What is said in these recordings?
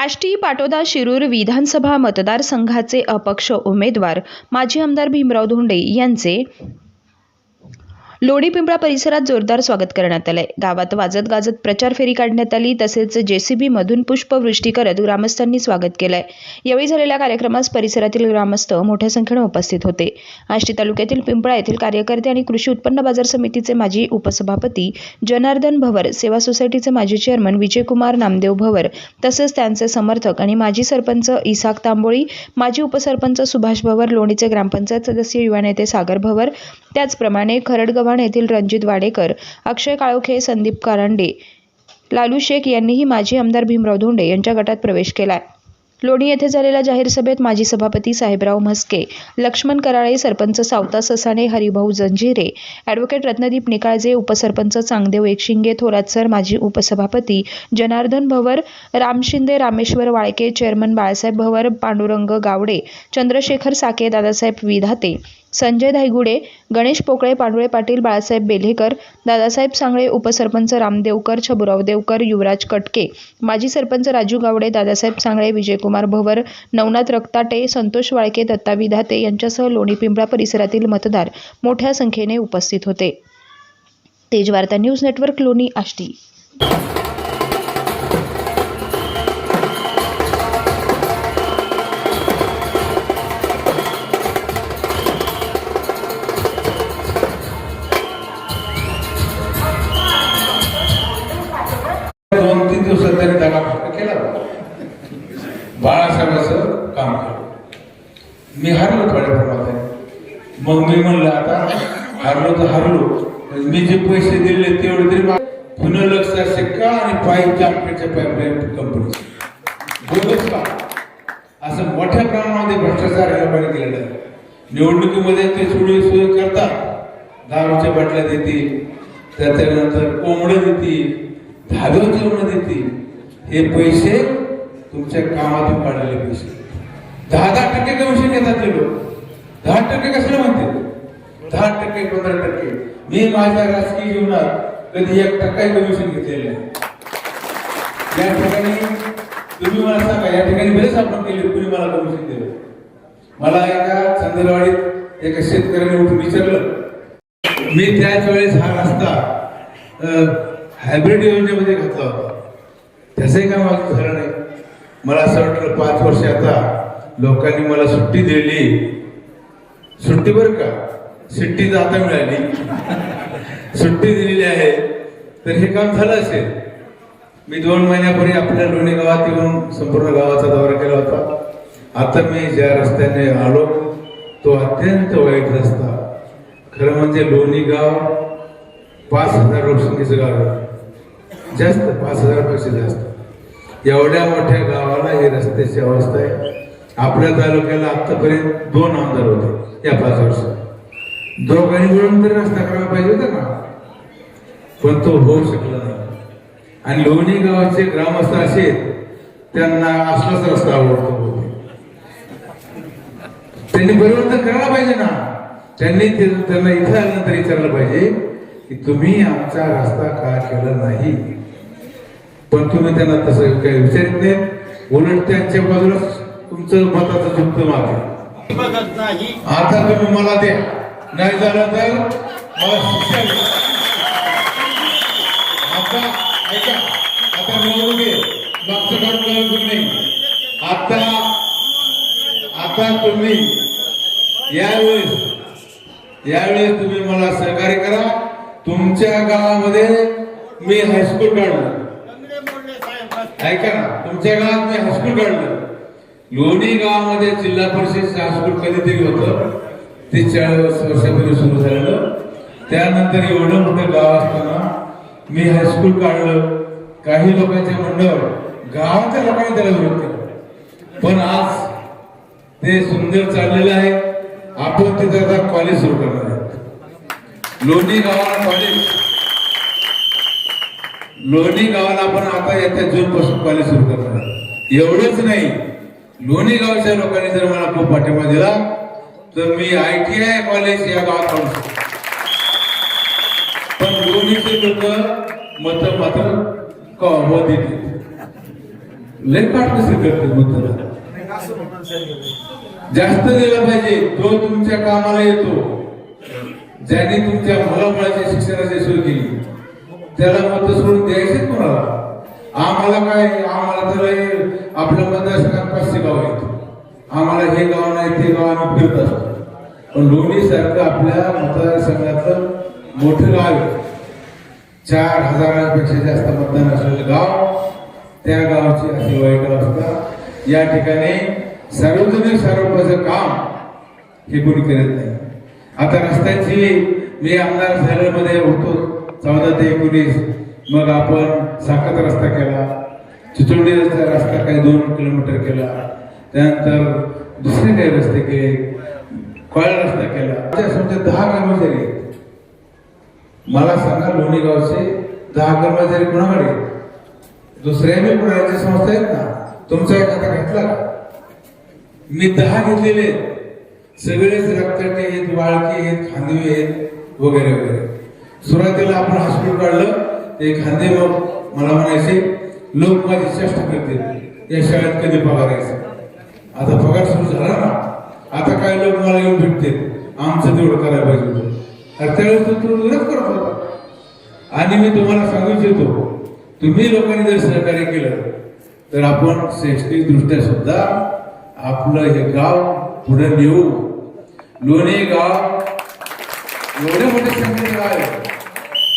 आष्टी पाटोदा शिरूर विधानसभा मतदारसंघाचे अपक्ष उमेदवार माजी आमदार भीमराव धोंडे यांचे लोणी पिंपळा परिसरात जोरदार स्वागत करण्यात आलंय. गावात वाजत गाजत प्रचार फेरी काढण्यात आली तसेच जेसीबी मधून पुष्पवृष्टी करत ग्रामस्थांनी स्वागत केलंय. यावेळी झालेल्या कार्यक्रमास परिसरातील ग्रामस्थ मोठ्या संख्येने उपस्थित होते. आष्टी तालुक्यातील पिंपळा येथील कार्यकर्ते आणि कृषी उत्पन्न बाजार समितीचे माजी उपसभापती जनार्दन भवर सेवा सोसायटीचे माजी चेअरमन विजयकुमार नामदेव भवर तसेच त्यांचे समर्थक आणि माजी सरपंच इसाक तांबोळी माजी उपसरपंच सुभाष भवर लोणीचे ग्रामपंचायत सदस्य युवा नेते सागर भवर त्याचप्रमाणे चव्हाण येथील रणजित वाडेकर अक्षय काळोखे संदीप कारंडे लालू शेख यांनीही माजी आमदार भीमराव धोंडे यांच्या गटात प्रवेश केलाय. लोणी येथे झालेल्या जाहीर सभेत माजी सभापती साहेबराव म्हस्के लक्ष्मण कराळे सरपंच सावता ससाणे हरिभाऊ जंजिरे ॲडव्होकेट रत्नदीप निकाळजे उपसरपंच चांगदेव एकशिंगे थोरात सर माजी उपसभापती जनार्दन भवर राम शिंदे रामेश्वर वाळके चेअरमन बाळासाहेब भवर पांडुरंग गावडे चंद्रशेखर साके दादासाहेब विधाते संजय धायगुडे गणेश पोकळे पांडुळे पाटील बाळासाहेब बेल्हेकर दादासाहेब सांगळे उपसरपंच रामदेवकर छबुराव देवकर युवराज कटके माजी सरपंच राजू गावडे दादासाहेब सांगळे विजयकुमार भवर नवनाथ रक्ताटे संतोष वाळके दत्ता विधाते यांच्यासह लोणी पिंपळा परिसरातील मतदार मोठ्या संख्येने उपस्थित होते. तेजवार्ता न्यूज नेटवर्क लोणी आष्टी. बाळासाहेबाचं काम केलं मी हरलो थोड्या प्रमाणात. मग मी म्हणलं आता हरलो तर हरलो मी जे पैसे दिले तेवढे तरी पुन्हा लक्ष शिक्का आणि पाईप जामखेडच्या पाईपलाईन कंपनी बोलच का? असं मोठ्या प्रमाणामध्ये भ्रष्टाचार या लोकांनी केलेला आहे. निवडणुकीमध्ये ते सुळी सोय करतात. दारूच्या बाटल्या देतील त्याच्यानंतर कोंबडं देतील धाब्यावर जेवण देतील. हे पैसे तुमच्या कामातून काढलेले पैसे. दहा दहा टक्के कमिशन घेतात ते लोक. दहा टक्के कसले म्हणते? दहा टक्के पंधरा टक्के. मी माझ्या राजकीय जीवनात कधी एक टक्का कमिशन घेतलेलं आहे या ठिकाणी तुम्ही मला सांगा या ठिकाणी बरेच आपण केले कुणी मला कमिशन दिलं? मला एका चंदरवाडीत एका शेतकऱ्याने उठून विचारलं मी त्याच वेळेस हा रस्ता हायब्रिड योजनेमध्ये घातला होता. त्याचंही काय माझं झालं नाही. मला असं वाटलं पाच वर्ष आता लोकांनी मला सुट्टी दिली. सुट्टी बरं का? सुट्टी तर आता मिळाली. सुट्टी दिलेली आहे. तर हे काम झालं असेल. मी दोन महिन्यापूर्वी आपल्या लोणी गावात येऊन संपूर्ण गावाचा दौरा केला होता. आता मी ज्या रस्त्याने आलो तो अत्यंत वाईट रस्ता. खरं म्हणजे लोणी गाव पाच हजार लोकसंख्येचं गाव जास्त पाच हजारापेक्षा जास्त. एवढ्या मोठ्या गावाला ही रस्त्याची अवस्था आहे. आपल्या तालुक्याला आतापर्यंत दोन आमदार होते या पाच वर्षात दोघांनी मिळून तरी रस्ता करायला पाहिजे होता ना पण तो होऊ शकला नाही. आणि लोणी गावाचे ग्रामस्थ असे त्यांना असलाच रस्ता आवडतो त्यांनी परिवर्तन करायला पाहिजे ना. त्यांनी त्यांना इथे आल्यानंतर विचारलं पाहिजे की तुम्ही आमचा रस्ता का केला नाही? पण तुम्ही त्यांना तसं काही विचारित नाही. उलट त्यांच्या बाजूला तुमचं मताचं झुकतं मागे आता तुम्ही मला द्या. नाही झालं तर मला शिक्षा आता ऐका आता मागचं काम कळत नाही आता आता तुम्ही यावेळेस यावेळेस तुम्ही मला सहकार्य करा. तुमच्या गावामध्ये मी हायस्कूल काढलं ऐका ना तुमच्या गावात मी हायस्कूल काढलं. लोणी गावामध्ये जिल्हा परिषद हायस्कूल कधीतरी होतं. ते चाळीस वर्षापूर्वी सुरू झालेलं. त्यानंतर एवढं मोठं गाव असताना मी हायस्कूल काढलं. काही लोकांच्या मंडळ गावाच्या लोकांनी त्याला विरोध केला. पण आज ते सुंदर चाललेलं आहे. आपण तिथे आता कॉलेज सुरू करणार आहे लोणी गावाला कॉलेज लोणी गावाला आपण आता येत्या जून पासून कॉलेज सुरू करणार एवढंच नाही लोणी गावच्या लोकांनी जर मला खूप पाठिंबा दिला तर मी आय टी आय कॉलेज या गावात काढू शकतो. पण लोणीचे लोक मत मात्र क- देते देतील लय काटकसर करते मुद्दा जास्त दिला पाहिजे तो तुमच्या कामाला येतो. ज्याने तुमच्या मुलामुळाच्या शिक्षणाची सोय केली. त्याला मत सोडून द्यायचे कोणाला. आम्हाला काय आम्हाला तर हे मतदारसंघात पाचशे गाव आहेत. आम्हाला हे गाव नाही ते गाव आम्ही फिरत. असतो पण लोणी सारखं आपल्या मतदारसंघातलं मोठं गाव आहे. चार हजारापेक्षा जास्त मतदान असलेलं गाव त्या गावची अशी वाईट अवस्था. या ठिकाणी सार्वजनिक स्वरूपाचं काम हे कोणी करत नाही. आता रस्त्यांची मी आमदार झाल्यामध्ये होतो. चौदा ते एकोणीस. मग आपण साखत रस्ता केला. चिचोडी रस्ता रस्ता काही दोन किलोमीटर केला. त्यानंतर दुसरे काही रस्ते केले. कॉळ रस्ता केला. त्या समजा दहा कर्मचारी आहेत. मला सांगा लोणी गावचे दहा कर्मचारी कुणाकडे दुसऱ्या बी राज्य संस्था आहेत ना? तुमचा एखादा घेतला. मी दहा घेतलेले आहेत. सगळेच रक्तटे आहेत वाळके आहेत खांदवे आहेत वगैरे वगैरे. सुरुवातीला आपण हॉस्पिटल काढलं ते खांदे मग मला म्हणायचे लोक माझी चेष्टा करतील. या शाळेत कधी पगार यायचा? आता पगार सुरू झाला ना. आता काय लोक मला येऊन भेटतील? आमचं तेवढं करायला पाहिजे होतं. अरे त्यावेळेस तो तो विरोध करत होता. आणि मी तुम्हाला सांगू इच्छितो तुम्ही लोकांनी जर सहकार्य केलं तर आपण शैक्षणिक दृष्ट्या सुद्धा आपलं हे गाव पुढे नेऊ. लोणी गाव एवढे मोठे संख्येने आहे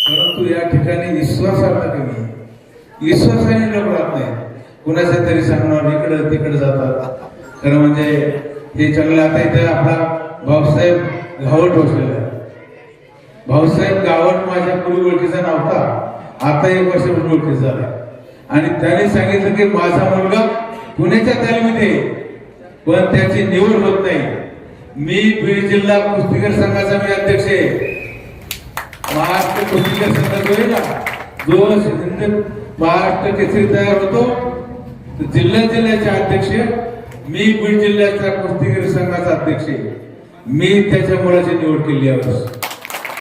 परंतु या ठिकाणी विश्वासार्हता कमी आहे. विश्वासाने लोक राहत नाही. कुणाच्या तरी सांगणार इकडं तिकडं जातात. खरं म्हणजे हे चांगलं आता इथे आपला भाऊसाहेब घावट बसलेला आहे. भाऊसाहेब गावट माझ्या पूर्वी ओळखीचा नव्हता. आता एक वर्ष ओळखीचा झाला आणि त्याने सांगितलं की माझा मुलगा पुण्याच्या तालमीत आहे. पण त्याची निवड होत नाही. मी बीड जिल्हा कुस्तीगर संघाचा मी अध्यक्ष आहे. महाराष्ट्र कुस्तीगर संघ जो आहे ना जो महाराष्ट्र केसरी तयार होतो. तर जिल्हा जिल्ह्याचे अध्यक्ष मी बीड जिल्ह्याचा कुस्तीगीर संघाचा अध्यक्ष आहे. मी त्याच्या मुळाची निवड केली यावेळेस.